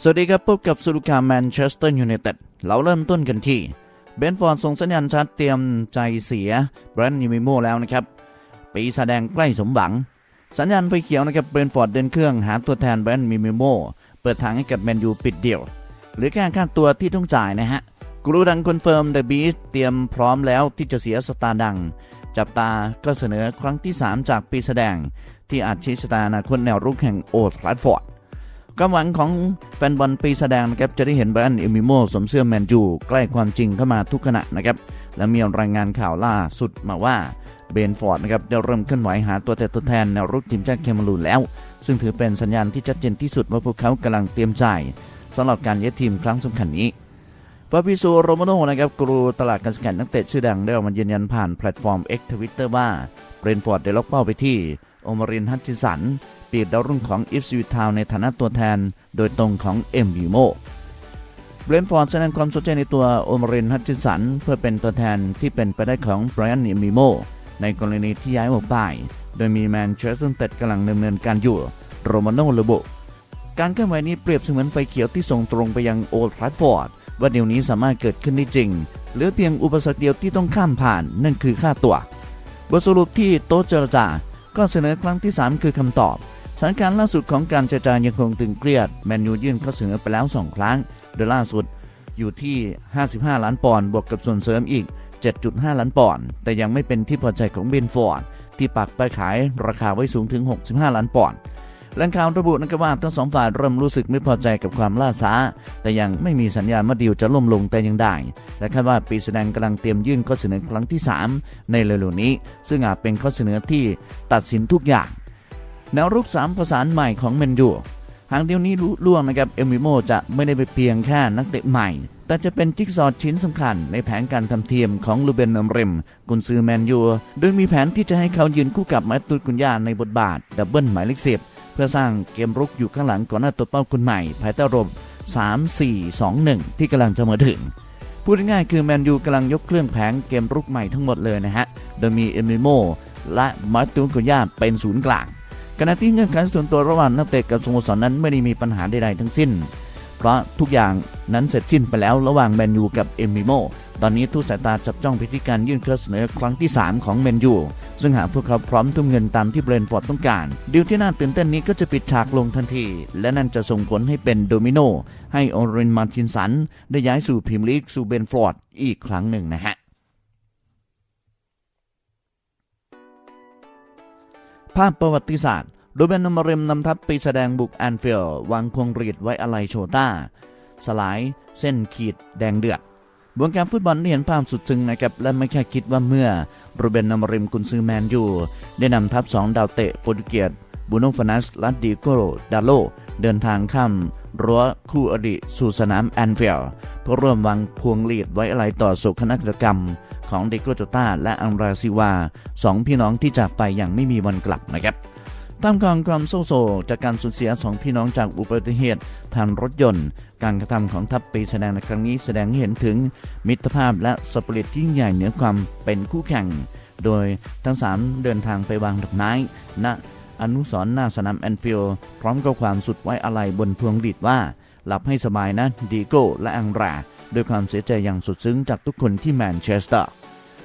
สวัสดีครับ พบกับสุรุกาแมนเชสเตอร์ยูไนเต็ดเราเริ่มต้นกันที่เบนฟอร์ดส่งสัญญาณชัดเตรียมใจเสียแบรนด์ยูมิโมแล้วนะครับปีแสดงใกล้สมหวัง สัญญาณไฟเขียวนะครับเบรนฟอร์ดเดินเครื่องหาตัวแทนแบรนด์มิมิโมเปิดทางให้กับแมนยูปิดเดี่ยว หรือแค่ค่าตัวที่ต้องจ่ายนะฮะกรูดังคอนเฟิร์มเดอะบีสเตรียมพร้อมแล้วที่จะเสียสตาร์ดัง จับตาก็เสนอครั้งที่ 3 จากปีแสดง ที่อาจชี้ชะตาอนาคตแนวรุกแห่งโอทราฟอร์ด ความหวังของแฟนบอลปีแสดงนะครับจะได้เห็นแบรนด์เอมิโมสวมเสื้อแมนยูใกล้ความจริงเข้ามาทุกขณะนะครับและมีรายงานข่าวล่าสุดมาว่าเบนฟอร์ดนะครับได้เริ่มเคลื่อนไหวหาตัวแต่ตัวแทนแนวรุกทีมชาติเคมารูนแล้ว ซึ่งถือเป็นสัญญาณที่ชัดเจนที่สุดว่าพวกเขากำลังเตรียมจ่ายสำหรับการย้ายทีมครั้งสำคัญนี้ฟาบิโซโรมาโนนะครับกรูตลาดการสกัดนักเตะชื่อดังได้ออกมายืนยันผ่านแพลตฟอร์ม X Twitter ว่าเบรนฟอร์ดได้ล็อกเป้าไปที่โอมารินฮัตจิสัน ปีดดาวรุ่งของอิฟสวิทาวในฐานะตัวแทนโดยตรงของเอ็มยูโมเบรนฟอร์ดแสดงความสนใจในตัวโอมารินฮัตจิสัน เพื่อเป็นตัวแทนที่เป็นไปได้ของไบรอันเอ็มยูโมในกรณีที่ย้ายออกไป โดยมีแมนเชสเตอร์ยูไนเต็ดกำลังดำเนินการอยู่ โรมาโนระบุการเคลื่อนไหวนี้เปรียบเสมือนไฟเขียวที่ส่งตรงไปยังโอลด์ทราฟฟอร์ดว่าเดี๋ยวนี้สามารถเกิดขึ้นได้จริง เหลือเพียงอุปสรรคเดียวที่ต้องข้ามผ่านนั่นคือค่าตัว บทสรุปที่โต๊ะเจรจาก็เสนอครั้งที่ 3 คือคำตอบ สถานการณ์ล่าสุดของการเจรจายังคงตึงเครียด แมนยูยื่นข้อเสนอไปแล้ว 2 ครั้ง โดยล่าสุดอยู่ที่ 55 ล้านปอนด์บวกกับส่วนเสริมอีก 7.5 ล้านปอนด์แต่ยังไม่เป็นที่พอใจของเบนฟอร์ดที่ปักไปขายราคาไว้สูงถึง 65 ล้านปอนด์แหล่งข่าวระบุนะครับว่าทั้งสองฝ่ายเริ่มรู้สึกไม่พอใจกับความล่าช้า แต่ยังไม่มีสัญญาณว่าดีลจะล่มลงแต่ยังได้ และคาดว่าปีแสดงกำลังเตรียมยื่นข้อเสนอครั้งที่ 3 ในเร็วๆนี้ ซึ่งอาจเป็นข้อเสนอที่ตัดสินทุกอย่าง แนวรุก 3 ประสานใหม่ของเมนยูหางเดียวนี้รู้ล่วงนะครับ เอมิโมจะไม่ได้ไปเพียงแค่นักเตะใหม่ แต่จะเป็นจิ๊กซอว์ชิ้นสำคัญในแผนการทำทีมของลูเบนอัมริมกุนซือแมนยู โดยมีแผนที่จะให้เขายืนคู่กับมาตุดกุนยาในบทบาท ดับเบิลหมายเลขสิบเพื่อสร้างเกมรุกอยู่ข้างหลังก่อนหน้าตัวเป้าคนใหม่ ภายใต้ระบบ3 4 2 1 ที่กำลังจะมาถึงพูดง่ายคือแมนยูกำลังยกเครื่องแผงเกมรุกใหม่ทั้งหมดเลยนะฮะ โดยมีเอมิโมและมาร์ตินกุนยาเป็นศูนย์กลาง ขณะที่เงื่อนไขส่วนตัวระหว่างนักเตะกับสโมสรนั้นไม่ได้มีปัญหาใดๆทั้งสิ้น เพราะทุกอย่างนั้นเสร็จสิ้นไปแล้วระหว่างแมนยูกับเอมิโมตอนนี้ทุกสายตาจับจ้องไปที่การยื่นข้อเสนอครั้งที่ 3 ของแมนยูซึ่งหากพวกเขาพร้อมทุ่มเงินตามที่เบรนฟอร์ดต้องการ ดีลที่น่าตื่นเต้นนี้ก็จะปิดฉากลงทันที และนั่นจะส่งผลให้เป็นโดมิโนให้ออเรนมาร์ตินสันได้ย้ายสู่พรีเมียร์ลีกสู่เบนฟอร์ดอีกครั้งหนึ่งนะฮะ ภาพประวัติศาสตร์โดยเบนนมเรมนำทัพไปแสดงบุกแอนฟิลวางพวงรีดไว้อะไรโชต้า สลาย เส้นขีดแดงเดือดวงการฟุตบอลได้เห็นภาพสุดซึ้งนะครับและไม่แค่คิดว่าเมื่อโรเบนนามริมกุนซือแมนยูได้นำทัพสองดาวเตะโปรตุเกสบูโนฟานัสและดิโกโดาโล เดินทางข้าม รั้วคู่อดีตสู่สนามแอนฟิลด์เพื่อร่วมวางพวงหลีดไว้อะไรต่อโศกนาฏกรรม ของเดโกโจต้าและอังราซิวาสองพี่น้องที่จากไปอย่างไม่มีวันกลับนะครับท่ามกลางความโศกโศกจากการสูญเสียสองพี่น้องจากอุบัติเหตุทางรถยนต์ การกระทำของทัพปีแสดงในครั้งนี้แสดงให้เห็นถึงมิตรภาพและสปิริตที่ยิ่งใหญ่เหนือความเป็นคู่แข่ง โดยทั้งสามเดินทางไปวางดอกไม้ณ อนุสรณ์หน้าสนามแอนฟิลด์พร้อมกับความสุดไว้อาลัยบนพวงหลีดว่า หลับให้สบายนะดีโก้และอังราด้วยความเสียใจอย่างสุดซึ้งจากทุกคนที่แมนเชสเตอร์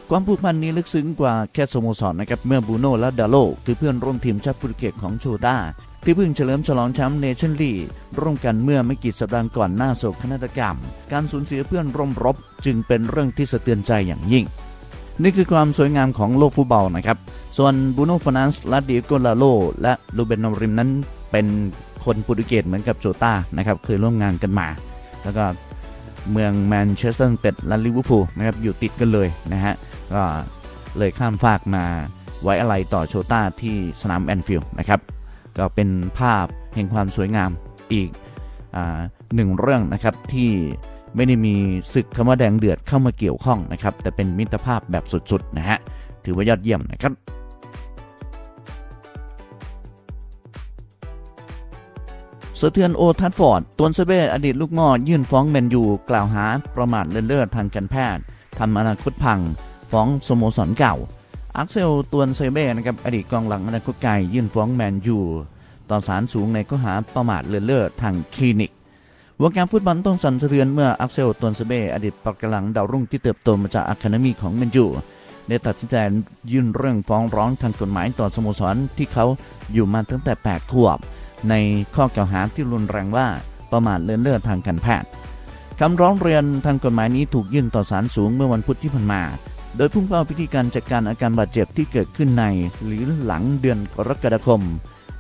ความผูกพันนี้ลึกซึ้งกว่าแค่สโมสรนะครับเมื่อบูโน่และดาโลคือเพื่อนร่วมทีมชาติโปรตุเกสของโชต้าที่เพิ่งเฉลิมฉลองแชมป์เนชั่นลีกร่วมกันเมื่อไม่กี่สัปดาห์ก่อนหน้าโศกนาฏกรรม การสูญเสียเพื่อนร่วมรบจึงเป็นเรื่องที่สะเทือนใจอย่างยิ่ง นี่คือความสวยงามของโลกฟุตบอลนะครับ ส่วนบูโน่ฟานันส์และดิโกลาโลและลูเบนนอริมนั้นเป็นคนโปรตุเกสเหมือนกับโจต้านะครับเคยร่วมงานกันมา แล้วก็เมืองแมนเชสเตอร์เต็ดและลิเวอร์พูลนะครับอยู่ติดกันเลยนะฮะก็เลยข้ามฟากมาไว้อะไรต่อโชต้าที่สนามแอนฟิลด์นะครับ ก็เป็นภาพแห่งความสวยงามอีกอหนึ่งเรื่องนะครับที่ ไม่ได้มีศึกคำว่าแดงเดือดเข้ามาเกี่ยวข้องนะครับ แต่เป็นมิตรภาพแบบสุดๆนะฮะ ถือว่ายอดเยี่ยมนะครับสะเทือนโอทัดฟอร์ดตวนเซเบอดีตลูกหม่อยื่นฟ้องแมนยู กล่าวหาประมาทเลินเล่อทางการแพทย์ทำอนาคตพัง ฟ้องสโมสรเก่า อักเซลตวนเซเบนะครับอดีตกองหลังอนาคตไกลยื่นฟ้องแมนยู ต่อศาลสูงในข้อหาประมาทเลินเล่อทางคลินิก วงการฟุตบอลต้องสั่นสะเทือนเมื่ออักเซลตวนเซเบอดีตปักกำลังดาวรุ่งที่เติบโตมาจากอะคาเดมีของแมนยูได้ตัดสินใจยื่นเรื่องฟ้องร้องทางกฎหมายต่อสโมสรที่เขาอยู่มาตั้งแต่ 8 ขวบ ในข้อกล่าวหาที่รุนแรงว่าประมาทเลินเล่อทางการแพทย์คำร้องเรียนทางกฎหมายนี้ถูกยื่นต่อศาลสูงเมื่อวันพุธที่ผ่านมา โดยพุ่งเป้าพิธีการจัดการอาการบาดเจ็บที่เกิดขึ้นใน หรือหลังเดือนกรกฎาคม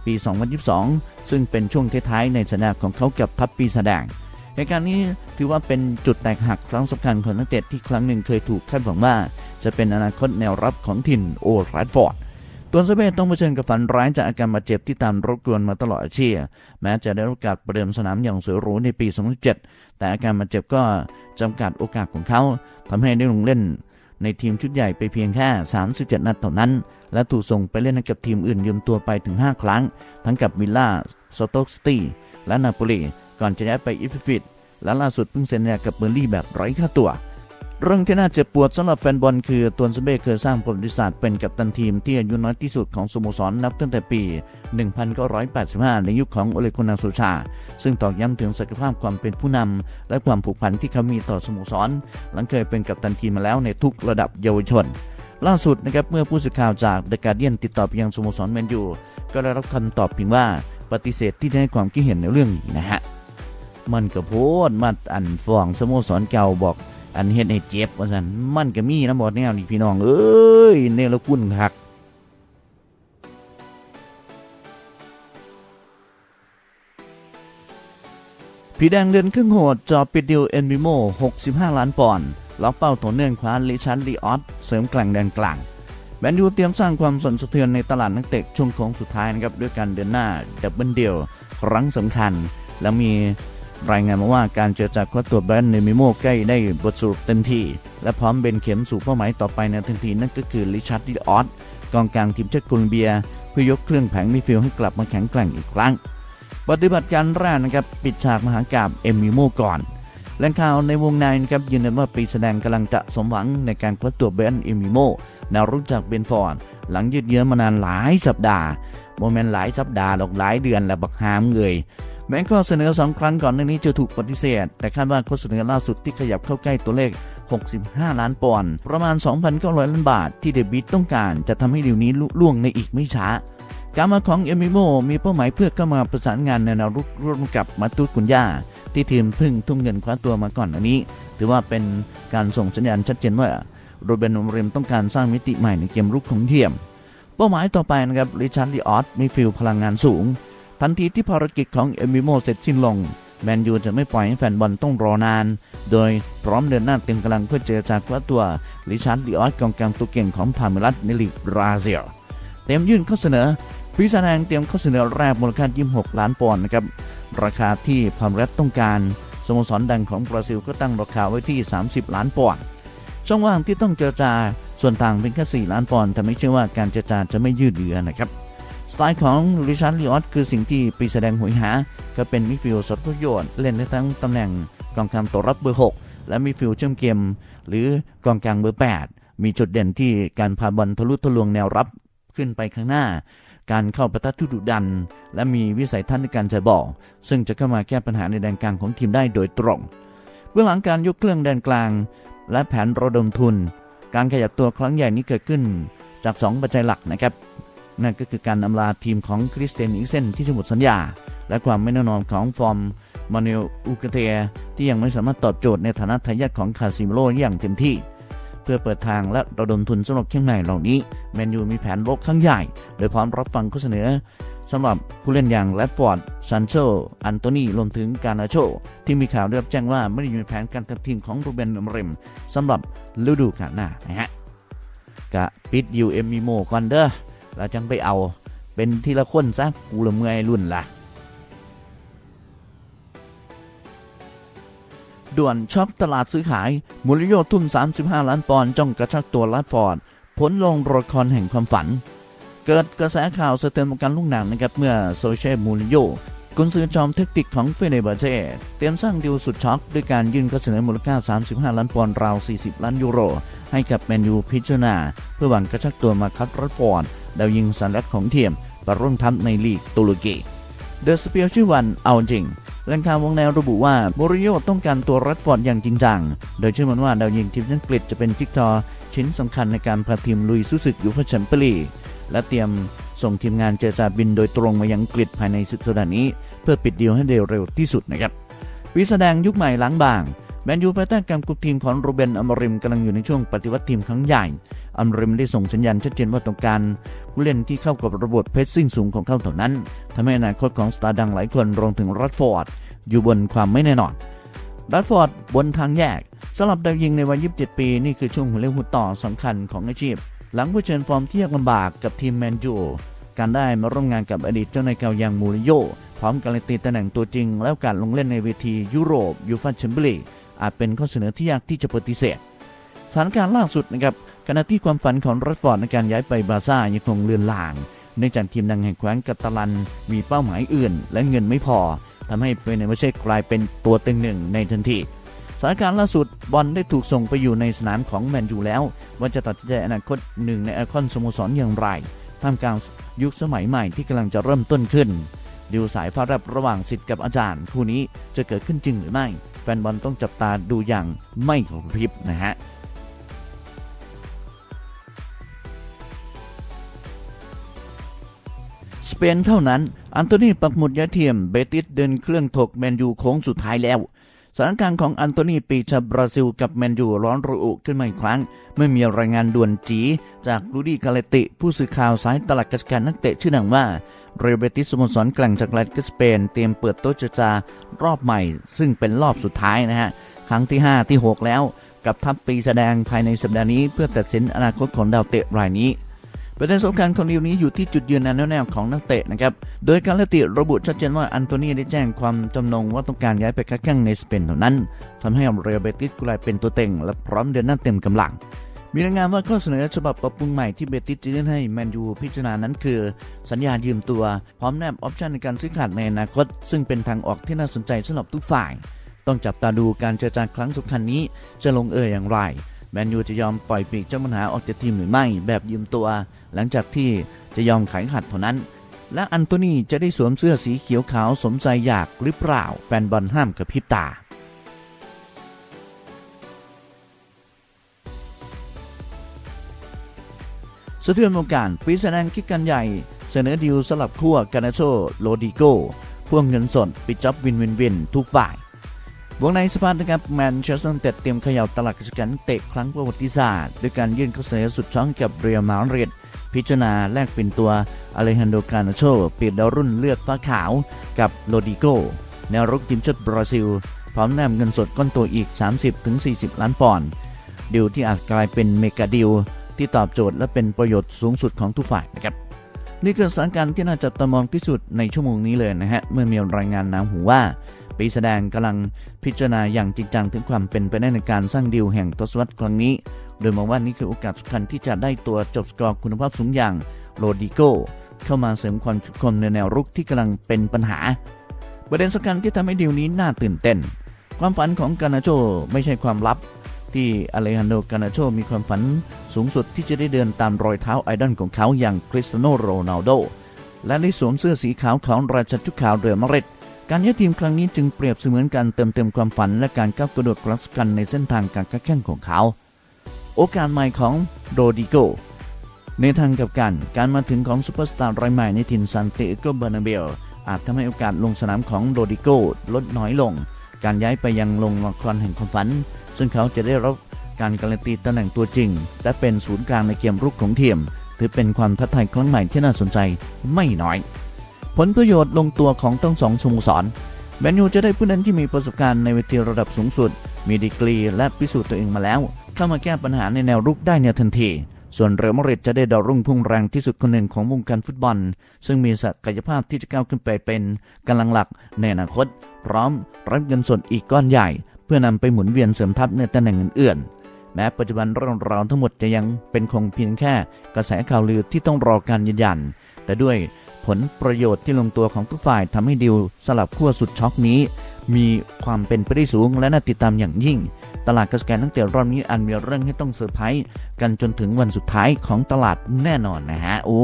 ปี 2022 ซึ่งเป็นช่วงท้ายๆในสัญญาของเขากับทัพปีแสดงเหตุการณ์นี้ถือว่าเป็นจุดแตกหักครั้งสำคัญของนักเตะที่ครั้งหนึ่งเคยถูกคาดหวังว่า จะเป็นอนาคตแนวรับของถิ่นโอแรดฟอร์ดตัวเซเบตต้องเผชิญกับฝันร้ายจากอาการบาดเจ็บที่ตามรบกวนมาตลอดอาชีพแม้จะได้โอกาสประเดิมสนามอย่างสวยหรูในปี 2007แต่อาการบาดเจ็บก็จำกัดโอกาสของเขาทำให้ได้ลงเล่น ในทีมชุดใหญ่ไปเพียงแค่ 37 นัดเท่านั้น และถูกส่งไปเล่นกับทีมอื่นยืมตัวไปถึง 5 ครั้ง ทั้งกับวิลล่าสโตกสตีและนาโปลีก่อนจะย้ายไปอิฟฟิตและล่าสุดเพิ่งเซ็นสัญญากับเบอร์ลี่แบบไร้ค่าตัว เรื่องที่น่าเจ็บปวดสำหรับแฟนบอลคือตัวนซเบ้เคยสร้างประวัติศาสตร์เป็นกัปตันทีมที่อายุน้อยที่สุดของสโมสรนับตั้งแต่ปี 1985 ในยุคของโอเลกุนาซูชา ซึ่งตอกย้ำถึงศักยภาพความเป็นผู้นำ และความผูกพันที่เขามีต่อสโมสร หลังเคยเป็นกัปตันทีมมาแล้วในทุกระดับเยาวชน ล่าสุดนะครับเมื่อผู้สื่อข่าวจากเดอะการ์เดียนติดต่อไปยังสโมสรแมนยูก็ได้รับคำตอบเพียงว่าปฏิเสธที่จะให้ความคิดเห็นในเรื่องนี้นะฮะมันก็โพดมาอันฟองสโมสรเก่าบอก อันเฮ็ดให้เจ็บว่าซั่นมันก็มีนะบ่แนวนี่พี่น้องเอ้ยเนรคุณคักผีแดงเดือนครึ่งโหดจอปิดดิวเอ็นบิโม 65 ล้านปอนด์ล็อกเป้าตัวเนื่องคว้าลิชันลีออสเสริมแกล่งแดนกลางแมนยูเตรียมสร้างความสั่นสะเทือนในตลาดนักเตะช่วงโค้งสุดท้ายนะครับ ด้วยการเดินหน้าดับเบิลเดียวครั้งสำคัญ แล้วมี รายงานมาว่าการเจรจาคว้าตัวแบรนด์เนมิโมใกล้ได้บทสรุปเต็มที่ และพร้อมเบนเข็มสู่เป้าหมายต่อไปในทันทีนั่นก็คือลิชัดดิออสกองกลางทีมชาติโคลอมเบีย เพื่อยกเครื่องแผงมิฟิลให้กลับมาแข็งแกร่งอีกครั้ง ปฏิบัติการแรกนะครับปิดฉากมหากาบเอมิโมก่อนแหล่งข่าวในวงในนะครับยืนยันว่าปีแสดงกำลังจะสมหวังในการคว้าตัวเบนเอมิโมแนวรุกจากเบนฟอร์ดหลังยืดเยื้อมานานหลายสัปดาห์โมเมนต์หลายสัปดาห์หรอกหลายเดือนและบักหามเงย แม้ข้อเสนอสองครั้งก่อนหน้านี้จะถูกปฏิเสธ แต่คาดว่าข้อเสนอล่าสุดที่ขยับเข้าใกล้ตัวเลข 65 ล้านปอนด์ประมาณ 2,900 ล้านบาทที่เดบิตต้องการจะทำให้ดีลนี้ลุล่วงในอีกไม่ช้าการมาของเอมิโมมีเป้าหมายเพื่อเข้ามาประสานงานในแนวรุกร่วมกับมาตุสกุนยาที่ทีมพึ่งทุ่มเงินคว้าตัวมาก่อนอันนี้ ถือว่าเป็นการส่งสัญญาณชัดเจนว่าโรเบนอมเรมต้องการสร้างมิติใหม่ในเกมรุกของเทียม เป้าหมายต่อไปนะครับริชาร์ดลีออสมีฟิลพลังงานสูง ทันทีที่ภารกิจของเอมิโมเสร็จสิ้นลง แมนยูจะไม่ปล่อยให้แฟนบอลต้องรอนาน โดยพร้อมเดินหน้าเต็มกำลังเพื่อเจรจาคว้าตัวริชาร์ดลีออสกองกลางตัวเก่งของพาเมรัสในลีกบราซิลเต็มยื่นข้อเสนอพิซาแดงเตรียมข้อเสนอแรกมูลค่า 26 ล้านปอนด์นะครับราคาที่พาเมรัสต้องการสโมสรดังของบราซิลก็ตั้งราคาไว้ที่ 30 ล้านปอนด์ช่องว่างที่ต้องเจรจาส่วนต่างเป็นแค่4ล้านปอนด์แต่ไม่เชื่อว่าการเจรจาจะไม่ยืดเยื้อนะครับ สไตล์ของริชาร์ดลีออสคือสิ่งที่ปีแสดงหวยหา ก็เป็นมิดฟิลด์สดประโยชน์เล่นได้ทั้งตำแหน่งกองกลางตัวรับเบอร์ 6 และมิดฟิลด์เชื่อมเกม หรือกองกลางเบอร์ 8 มีจุดเด่นที่การพาบอลทะลุทะลวงแนวรับขึ้นไปข้างหน้า การเข้าประทัดทุดุดัน และมีวิสัยทัศน์ในการจ่ายบอลซึ่งจะเข้ามาแก้ปัญหาในแดนกลางของทีมได้โดยตรงเบื้องหลังการยกเครื่องแดนกลาง และแผนระดมทุน การขยับตัวครั้งใหญ่นี้เกิดขึ้นจาก 2 ปัจจัยหลักนะครับ นั่นก็คือการอำลาทีมของคริสเตยนอิกเซนที่จะหมดสัญญา และความไม่แน่นอนของฟอร์มมานูเอลอูกเตียที่ยังไม่สามารถตอบโจทย์ในฐานะทายาทของคาซิโมโรอย่างเต็มที่ เพื่อเปิดทางและระดมทุนสำหรับข้างในเหล่านี้แมนยูมีแผนโลกครั้งใหญ่ โดยพร้อมรับฟังข้อเสนอสำหรับผู้เล่นอย่างแรดฟอร์ดซันโชอันโตนีรวมถึงการนาโช ที่มีข่าวได้รับแจ้งว่าไม่ได้อยู่ในแผนการทำทีมของรูเบนอมริมสำหรับฤดูกาลหน้านะฮะกะปิดยูเอ็มมีโมกอนเด้อ แล้วจังไปเอาเป็นทีละคนซะกูละเมื่อยรุ่นละด่วนช็อกตลาดซื้อขาย มูลโยทุ่ม 35 ล้านปอนด์จ้องกระชักตัวลัดฟอร์ดผลลงละครแห่งความฝัน เกิดกระแสข่าวสะเทือนวงการลูกหนังนะครับ เมื่อโซเชียลมูริโยกุนซือจอมเทคนิคของเฟเนบาเช่เตรียมสร้างดีลสุดช็อก ด้วยการยื่นข้อเสนอมูลค่า 35 ล้านปอนด์ราว 40 ล้านยูโร ให้กับแมนยูพิจารณา เพื่อหวังกระชักตัวมาคัดรัดฟอร์ดดาวยิงสันแลกของทีมมาร่วมทัพในลีกตุรกีเดอะสเปียชื่อวันเอาจริงแหล่งข่าววงแนวระบุว่าโมริโยต้องการตัวรัดฟอร์ดอย่างจริงจัง โดยเชื่อมันว่าดาวยิงทีมอังกฤษจะเป็นจิ๊กซอชิ้นสำคัญในการพาทีมลุยสู้ศึกยูฟ่าแชมเปี้ยนลีกและเตรียมส่งทีมงานเจรจาบินโดยตรงมายังอังกฤษภายในสุดสัปดาห์นี้ เพื่อปิดดีลให้เร็วที่สุดนะครับปีแสดงยุคใหม่ล้างบาง แมนยูภายใต้การคุมทีมของโรเบนอมริมกำลังอยู่ในช่วงปฏิวัติทีมครั้งใหญ่อมริมได้ส่งสัญญาณชัดเจนว่าต้องการผู้เล่นที่เข้ากับระบบเพสซิ่งสูงของเขาเท่านั้นทำให้อนาคตของสตาร์ดังหลายคนรวมถึงรัดฟอร์ดอยู่บนความไม่แน่นอนรัดฟอร์ดบนทางแยกสำหรับดาวยิงในวัย 27 ปี นี่คือช่วงหัวเรี่ยวหัวต่อสำคัญของอาชีพ หลังเผชิญฟอร์มที่ยากลำบากกับทีมแมนยูการได้มาร่วมงานกับอดีตเจ้านายเก่าอย่างมูริโญ่พร้อมการันตีตำแหน่งตัวจริง แล้วการลงเล่นในเวทียุโรปยูฟ่าแชมเปี้ยนลีก อาจเป็นข้อเสนอที่ยากที่จะปฏิเสธสถานการณ์ล่าสุดนะครับขณะที่ความฝันของรัดฟอร์ดในการย้ายไปบาร์ซ่ายังคงเลือนลางเนื่องจากทีมดังแห่งแคว้นกัตาลัน มีเป้าหมายอื่น และเงินไม่พอทำให้เปเนเมเช่กลายเป็นตัวเต็งหนึ่งในทันทีสถานการณ์ล่าสุดบอลได้ถูกส่งไปอยู่ในสนามของแมนยูแล้ว ว่าจะตัดสินใจอนาคตหนึ่งในไอคอนสโมสรอย่างไรท่ามกลางยุคสมัยใหม่ที่กำลังจะเริ่มต้นขึ้นดิวสายฟ้าแรบระหว่างสิทธิ์กับอาจารย์ คู่นี้จะเกิดขึ้นจริงหรือไม่ ฟนบอลต้องจับตาดูอย่างไม่ระพริบนะฮะสเปนเท่านั้น อันโตนีปักหมุดย้าเทียม เบติสเดินเครื่องถกแมนยูโค้งสุดท้ายแล้ว สถานการณ์ของอันโตนีปีชาบราซิลกับแมนยูร้อนระอุขึ้นมาอีกครั้ง เมื่อมีรายงานด่วนจี จากรูดี้กาเลติ ผู้สื่อข่าวสายตลาดกิจการนักเตะชื่อดังว่า เรเบติสสโมสรกลางจากแลติสเปน เตรียมเปิดโต๊ะเจรจา รอบใหม่ ซึ่งเป็นรอบสุดท้ายนะฮะ ครั้งที่ 5 ที่ 6 แล้วกับทัพปีแสดงภายในสัปดาห์นี้ เพื่อตัดสินอนาคตของดาวเตะรายนี้ประเด็นสำคัญของดีลนี้อยู่ที่จุดยืนแนวแนวของนักเตะนะครับ โดยการเลติระบุชัดเจนว่าอันโตนีได้แจ้งความจำนงว่าต้องการย้ายไปค้าแข่งในสเปนเท่านั้นทำให้เรอัลเบติสกลายเป็นตัวเต็งและพร้อมเดินหน้าเต็มกำลัง มีรายงานว่าข้อเสนอฉบับปรับปรุงใหม่ที่เบติสจะยื่นให้แมนยูพิจารณานั้นคือ สัญญายืมตัว พร้อมแนบออปชันในการซื้อขาดในอนาคต ซึ่งเป็นทางออกที่น่าสนใจสำหรับทุกฝ่าย ต้องจับตาดูการเจรจาครั้งสำคัญนี้จะลงเอยอย่างไรแมนยูจะยอมปล่อยปีกเจ้าปัญหาออกจากทีมหรือไม่ แบบยืมตัว หลังจากที่จะยอมขายขัดเท่านั้น และอันโตนีจะได้สวมเสื้อสีเขียวขาวสมใจอยากหรือเปล่า แฟนบอลห้ามกระพริบตา สะเทือนวงการปีแสดงคิดกันใหญ่ เสนอดิวสลับขั้วกานาโชโลดิโกพ่วงเงินสดปิดจ็อบวินวินวินทุกฝ่ายวงในสภานะครับแมนเชสเตอร์เต็ดเตรียมเขย่าตลาดกิจการเตะครั้งประวัติศาสตร์ด้วยการยื่นข้อเสนอสุดช่องกับเรียมาดริดพิจารณาแลกเป็นตัวอเลฮันโดกานาโชเปลี่ยนดาวรุ่นเลือดฟ้าขาวกับโลดิโกแนวรุกทีมชาติบราซิล พร้อมแนบเงินสดก้อนโตอีก 30-40 ล้านปอนด์ดิวที่อาจกลายเป็นเมกาดิว ที่ตอบโจทย์และเป็นประโยชน์สูงสุดของทุกฝ่ายนะครับนี่คือสถานการณ์ที่น่าจับตามองที่สุดในชั่วโมงนี้เลยนะฮะเมื่อมีรายงานน้ำหูว่าปีแสดงกำลังพิจารณาอย่างจริงจังถึงความเป็นไปได้ในการสร้างดีลแห่งทศวรรษครั้งนี้ โดยมองว่านี่คือโอกาสสำคัญที่จะได้ตัวจบสกอร์คุณภาพสูงอย่างโรดิโกเข้ามาเสริมความชุดคมในแนวรุกที่กำลังเป็นปัญหา ประเด็นสำคัญที่ทำให้ดีลนี้น่าตื่นเต้น ความฝันของกานาโชไม่ใช่ความลับ ที่อเลฮันโดกานาโชมีความฝันสูงสุดที่จะได้เดินตามรอยเท้าไอดอลของเขาอย่างคริสเตียโนโรนัลโดและได้สวมเสื้อสีขาวของราชจุกขาวเรือมาดริดการย้ายทีมครั้งนี้จึงเปรียบเสมือนการเติมเต็มความฝันและการก้าวกระโดดกระสกันในเส้นทางการค้าแข่งของเขา โอกาสใหม่ของโรดิโก ในทางกับกัน การมาถึงของซูเปอร์สตาร์รายใหม่ในถิ่นซานเตโกเบรนาเบลอาจทำให้โอกาสลงสนามของโรดิโกลดน้อยลง การย้ายไปยังลงละครแห่งความฝัน ซึ่งเขาจะได้รับการการันตีตำแหน่งตัวจริง และเป็นศูนย์กลางในเกมรุกของทีม ถือเป็นความท้าทายครั้งใหม่ที่น่าสนใจไม่น้อย ผลประโยชน์ลงตัวของทั้งสองสโมสรแมนยูจะได้ผู้เล่นที่มีประสบการณ์ในเวทีระดับสูงสุด มีดีกรีและพิสูจน์ตัวเองมาแล้ว เข้ามาแก้ปัญหาในแนวรุกได้ในทันที ส่วนเรอัลมาดริดจะได้ดาวรุ่งพุ่งแรงที่สุดคนหนึ่งของวงการฟุตบอล ซึ่งมีศักยภาพที่จะก้าวขึ้นไปเป็นกำลังหลักในอนาคต พร้อมรับเงินสดอีกก้อนใหญ่ เพื่อนำไปหมุนเวียนเสริมทัพในตำแหน่งอื่นๆ แม้ปัจจุบันเรื่องราวทั้งหมดจะยังเป็นคงเพียงแค่กระแสข่าวลือที่ต้องรอการยืนยัน แต่ด้วยผลประโยชน์ที่ลงตัวของทุกฝ่ายทำให้ดิวสลับขั้วสุดช็อกนี้ มีความเป็นไปได้สูงและน่าติดตามอย่างยิ่ง ตลาดกระแสตั้งแต่รอบนี้อันมีเรื่องให้ต้องเซอร์ไพรส์กันจนถึงวันสุดท้ายของตลาดแน่นอนนะฮะโอ้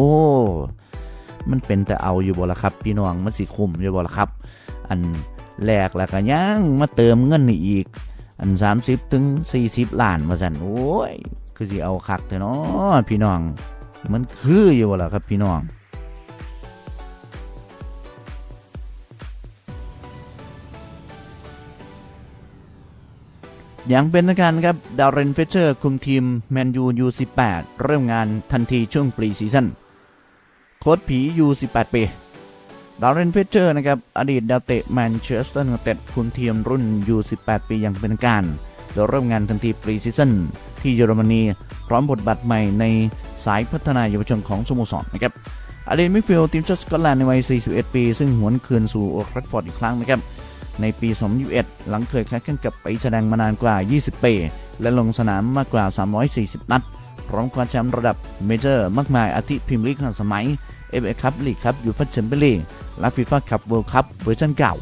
มันเป็นแต่เอาอยู่บ่ละครับ พี่น้องมันสิคุมอยู่บ่ละครับ อัน แหลกแล้วก็ยังมาเติมเงินอีก อัน 30 ถึง 40 ล้านว่าซั่นโอ้ย คือสิเอาคักแต่เนาะพี่น้อง มันคืออยู่ล่ะครับพี่น้องอย่างเป็นทางการครับ ดาวเรนเฟเชอร์คุมทีมแมนยูยู18เริ่มงานทันทีช่วงปรีซีซั่นโค้ชผียู18ปี ดาวเรนเฟเชอร์นะครับอดีตดาวเตะแมนเชสเตอร์ยูไนเต็ดคุมทีมรุ่นยู18 ปีอย่างเป็นทางการโดยเริ่มงานทันทีปรีซีซั่นที่เยอรมนี พร้อมบทบาทใหม่ในสายพัฒนาเยาวชนของสโมสรนะครับอดีตมิดฟิลด์ทีมชาติสกอตแลนด์ในวัย 41 ปี ซึ่งหวนคืนสู่โอลด์แทราฟฟอร์ดอีกครั้งนะครับในปี 2021 หลังเคยค้าแข่งกับไปแสดงมานานกว่า 20 ปี และลงสนามมากกว่า 340 นัด พร้อมคว้าแชมป์ระดับเมเจอร์มากมายอาทิพรีเมียร์ลีกสมัย FA คัพลีกคัพยูฟ่าแชมเปี้ยนลีก และฟีฟ่าคัพเวิลด์คัพเวอร์ชันเก่า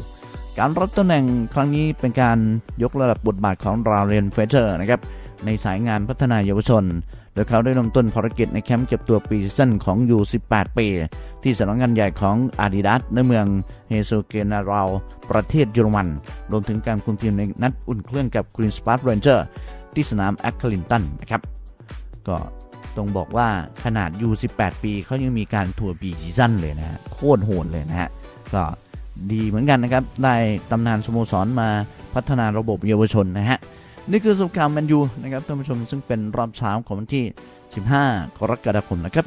การรับตำแหน่งครั้งนี้เป็นการยกระดับบทบาทของราเรนเฟเชอร์นะครับในสายงานพัฒนาเยาวชน โดยเขาได้เริ่มต้นภารกิจในแคมป์เก็บตัวปีซั่นของ U18 ปี ที่สำนักงานใหญ่ของ Adidas ในเมืองเฮโซเกนาราวประเทศเยอรมัน รวมถึงการคุมทีมในนัดอุ่นเครื่องกับ Green Spark Ranger ที่สนามแอคคลินตันนะครับ ก็ ต้องบอกว่าขนาด U18 ปีเขายังมีการทัวร์ปีซีซั่นเลยนะฮะโคตรโหดเลยนะฮะก็ดีเหมือนกันนะครับ ได้ตำนานสโมสรมาพัฒนาระบบเยาวชนนะฮะ นี่คือสุขการแมนยูนะครับท่านผู้ชมซึ่งเป็นรอบเช้าของวันที่ 15 กรกฎาคมนะครับ